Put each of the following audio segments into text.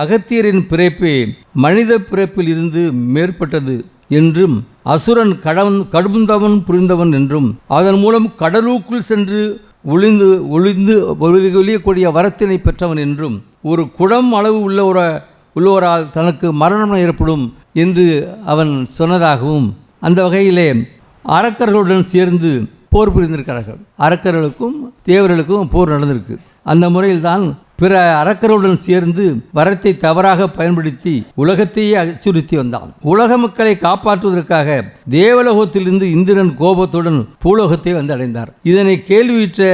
அகத்தியரின் பிறப்பே மனித பிறப்பில் இருந்து மேற்பட்டது என்றும் அசுரன் கடவன் கடுந்தவன் புரிந்தவன் என்றும் அதன் மூலம் கடலுக்குள் சென்று ஒளிந்து ஒளிந்து ஒளியக்கூடிய வரத்தினை பெற்றவன் என்றும் ஒரு குடம் அளவு உள்ளவர உள்ளவரால் தனக்கு மரணம் ஏற்படும் என்று அவன் சொன்னதாகவும் அந்த வகையிலே அரக்கர்களுடன் சேர்ந்து போர் புரிந்திருக்கிறார்கள். அரக்கர்களுக்கும் தேவர்களுக்கும் போர் நடந்திருக்கு. அந்த முறையில்தான் பிற அரக்கர்களுடன் சேர்ந்து வரத்தை தவறாக பயன்படுத்தி உலகத்தையே அச்சுறுத்தி வந்தான். உலக மக்களை காப்பாற்றுவதற்காக தேவலோகத்திலிருந்து இந்திரன் கோபத்துடன் பூலோகத்தை வந்து அடைந்தார். இதனை கேள்வியுற்ற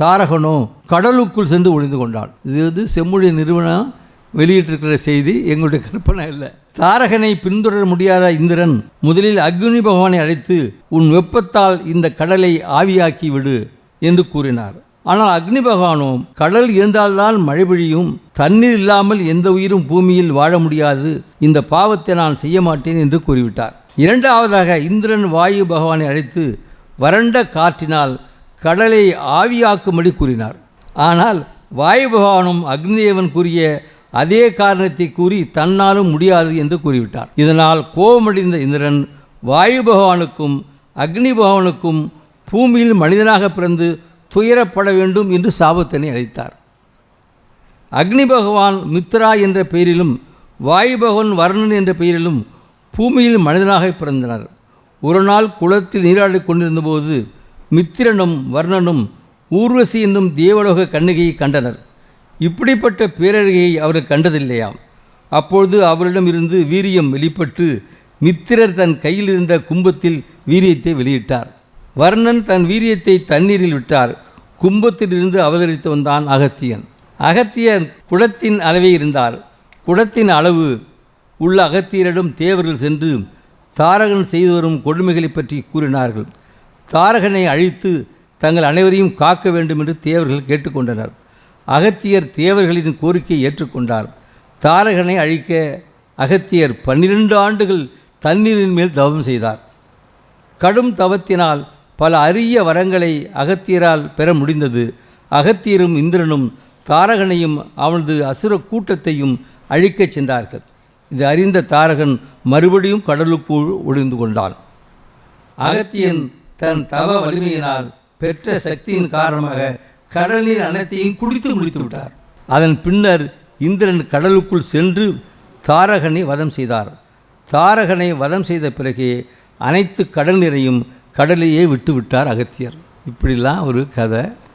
தாரகனோ கடலுக்குள் சென்று ஒளிந்து கொண்டாள். இது வந்து செம்மொழி நிறுவனம் வெளியிட்டிருக்கிற செய்தி எங்களுடைய கற்பனை இல்லை தாரகனை பின்தொடர முடியாத இந்திரன் முதலில் அக்னி பகவானை அழைத்து உன் வெப்பத்தால் இந்த கடலை ஆவியாக்கி விடு என்று கூறினார். ஆனால் அக்னி பகவானும் கடல் இருந்தால்தான் மழை பொழியும் தண்ணீர் இல்லாமல் எந்த உயிரும் பூமியில் வாழ முடியாது இந்த பாவத்தை நான் செய்ய மாட்டேன் என்று கூறிவிட்டார். இரண்டாவதாக இந்திரன் வாயு பகவானை அழைத்து வறண்ட காற்றினால் கடலை ஆவியாக்கும்படி கூறினார். ஆனால் வாயு பகவானும் அக்னிதேவன் கூறிய அதே காரணத்தை கூறி தன்னாலும் முடியாது என்று கூறிவிட்டார். இதனால் கோபமடைந்த இந்திரன் வாயு பகவானுக்கும் அக்னி பகவானுக்கும் பூமியில் மனிதனாக பிறந்து துயரப்பட வேண்டும் என்று சாபத்தினை அழைத்தார் அக்னி பகவான் மித்ரா என்ற பெயரிலும் வாயு பகவான் வர்ணன் என்ற பெயரிலும் பூமியில் மனிதனாக பிறந்தனர். ஒரு நாள் குளத்தில் நீராடி கொண்டிருந்தபோது மித்திரனும் வர்ணனும் ஊர்வசி என்னும் தேவலோக கண்ணிகையை கண்டனர். இப்படிப்பட்ட பேரழகையை அவர் கண்டதில்லையாம். அப்பொழுது அவரிடம் இருந்து வீரியம் வெளிப்பட்டு மித்திரர் தன் கையில் இருந்த கும்பத்தில் வீரியத்தை வெளியிட்டார். வர்ணன் தன் வீரியத்தை தண்ணீரில் விட்டார். கும்பத்திலிருந்து அவதரித்து வந்தான் அகத்தியன். அகத்தியன் குடத்தின் அளவே இருந்தார். குடத்தின் அளவு உள்ள அகத்தியரிடம் தேவர்கள் சென்று தாரகன் செய்து வரும் கொடுமைகளை பற்றி கூறினார்கள். தாரகனை அழித்து தங்கள் அனைவரையும் காக்க வேண்டும் என்று தேவர்கள் கேட்டுக்கொண்டனர். அகத்தியர் தேவர்களின் கோரிக்கையை ஏற்றுக்கொண்டார். தாரகனை அழிக்க அகத்தியர் பன்னிரண்டு ஆண்டுகள் தண்ணீரின் மேல் தவம் செய்தார். கடும் தவத்தினால் பல அரிய வரங்களை அகத்தியரால் பெற முடிந்தது. அகத்தியரும் இந்திரனும் தாரகனையும் அவனது அசுர கூட்டத்தையும் அழிக்கச் சென்றார்கள். இது அறிந்த தாரகன் மறுபடியும் கடலுக்குள் ஒளிந்து கொண்டான். அகத்தியன் தன் தவ வலிமையினால் பெற்ற சக்தியின் காரணமாக கடலின் அனைத்தையும் குடித்து முடித்து விட்டார். அதன் பின்னர் இந்திரன் கடலுக்குள் சென்று தாரகனை வதம் செய்தார். தாரகனை வதம் செய்த பிறகே அனைத்து கடல் நீரையும் கடலையே விட்டு விட்டார் அகத்தியர். இப்படிலாம் ஒரு கதை.